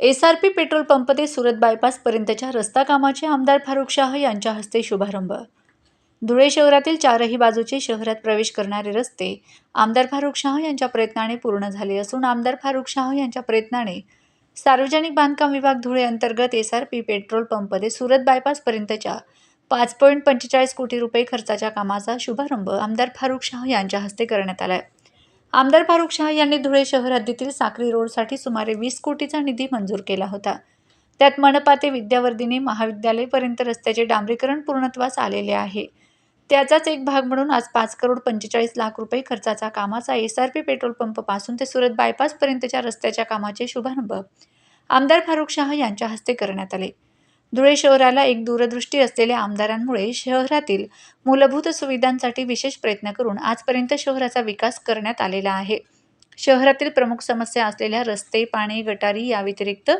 S R P petrol pump ते सुरत बायपासपर्यंतच्या रस्ता कामाचे आमदार फारुख शाह यांच्या हस्ते शुभारंभ. धुळे शहरातील चारही बाजूचे शहरात प्रवेश करणारे रस्ते आमदार फारुख शाह यांच्या प्रयत्नाने पूर्ण झाले असून आमदार फारुख शाह यांच्या प्रयत्नाने सार्वजनिक बांधकाम विभाग धुळे अंतर्गत S R P petrol pump ते सुरत बायपासपर्यंतच्या पाच पॉईंट पंचेचाळीस कोटी रुपये खर्चाच्या कामाचा शुभारंभ आमदार फारुख शाह यांच्या हस्ते करण्यात आला आहे आमदार फारुख शाह यांनी धुळे शहर हद्दीतील साक्री रोडसाठी सुमारे वीस कोटीचा निधी मंजूर केला होता. त्यात मनपा ते विद्यावर्धिनी महाविद्यालयपर्यंत रस्त्याचे डांबरीकरण पूर्णत्वास आलेले आहे. त्याचाच एक भाग म्हणून आज पाच करोड पंचेचाळीस लाख रुपये खर्चाचा कामाचा एस आर पी पेट्रोल पंपपासून ते सुरत बायपासपर्यंतच्या रस्त्याच्या कामाचे शुभारंभ आमदार फारुख शाह यांच्या हस्ते करण्यात आले. धुळे शहराला एक दूरदृष्टी असलेल्या आमदारांमुळे शहरातील मूलभूत सुविधांसाठी विशेष प्रयत्न करून आजपर्यंत शहराचा विकास करण्यात आलेला आहे. शहरातील प्रमुख समस्या असलेल्या रस्ते पाणी गटारी या व्यतिरिक्त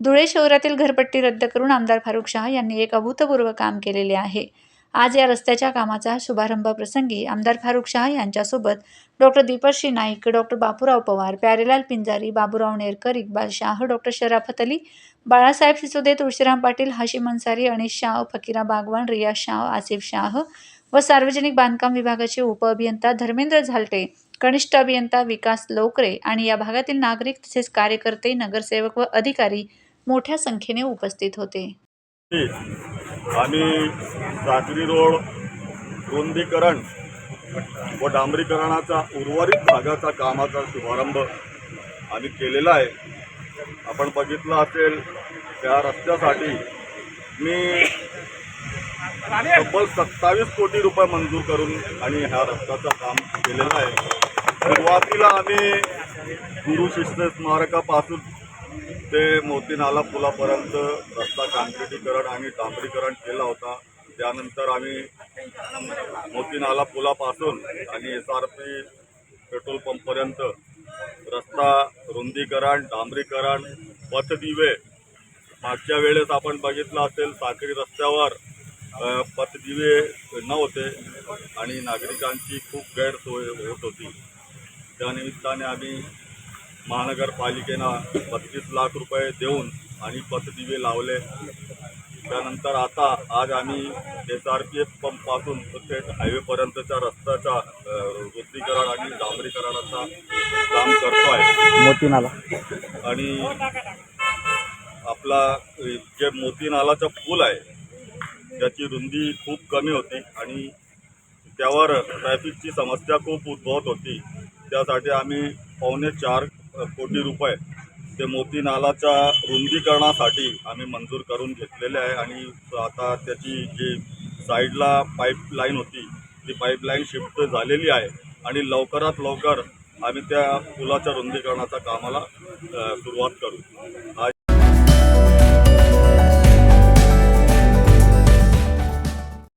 धुळे शहरातील घरपट्टी रद्द करून आमदार फारुख शहा यांनी एक अभूतपूर्व काम केलेले आहे. आज या रस्त्याच्या कामाचा शुभारंभ प्रसंगी आमदार फारुख शाह यांच्यासोबत doctor Deepshree Naik doctor Bapurao Pawar Pyarelal Pinjari Baburao Nerkar Iqbal Shah doctor Sharafat Ali Balasaheb Sisode Tulshiram Patil Hashim Ansari अनिश शाह फकीरा बागवान रिया शाह आसिफ शाह व सार्वजनिक बांधकाम विभागाचे उपअभियंता धर्मेंद्र झालटे कनिष्ठ अभियंता विकास लोकरे आणि या भागातील नागरिक तसेच कार्यकर्ते नगरसेवक व अधिकारी मोठ्या संख्येने उपस्थित होते. आणि साक्री रोड रुंदीकरण व डांबरीकरणाचा उर्वरित भागाचा कामाचा शुभारंभ आम्ही केलेला आहे. आपण बघितलं असेल त्या रस्त्यासाठी मी तब्बल सत्तावीस कोटी रुपये मंजूर करून आणि ह्या रस्त्याचं काम केलेलं आहे. सुरुवातीला आम्ही गुरु शिष्य स्मारकापासून ते मोतीनाला पुलापर्यंत रस्ता काँक्रिटीकरण आणि डांबरीकरण केला होता. त्यानंतर आम्ही मोतीनाला पुलापासून आणि एस आर पी पेट्रोल पंपपर्यंत रस्ता रुंदीकरण डांबरीकरण पथदिवे. मागच्या वेळेस आपण बघितलं असेल साखरी रस्त्यावर पथदिवे नव्हते आणि नागरिकांची खूप गैरसोय होत होती. त्यानिमित्ताने आम्ही महानगरपालिकेनं बत्तीस लाख रुपये देऊन आणि पथदिवे लावले. त्यानंतर आता आज आम्ही एस आर पी एफ पंपपासून थेट हायवेपर्यंतच्या रस्त्याच्या अ, रुंदीकरण आणि डांबरीकरणाचा काम करतो आहे मोती नाला आणि आपला जे मोती नालाचा पूल आहे त्याची रुंदी खूप कमी होती आणि त्यावर ट्रॅफिकची समस्या खूप उद्भवत होती. त्यासाठी आम्ही पावणे चार कोटी रुपये ते मोती नालाच्या रुंदीकरणासाठी आम्ही मंजूर करून घेतलेले आहे. आणि आता त्याची जी साईडला पाईपलाईन होती ती पाईपलाईन शिफ्ट झालेली आहे. आणि लवकरात लवकर आम्ही त्या पुलाच्या रुंदीकरणाच्या कामाला सुरुवात करू. हा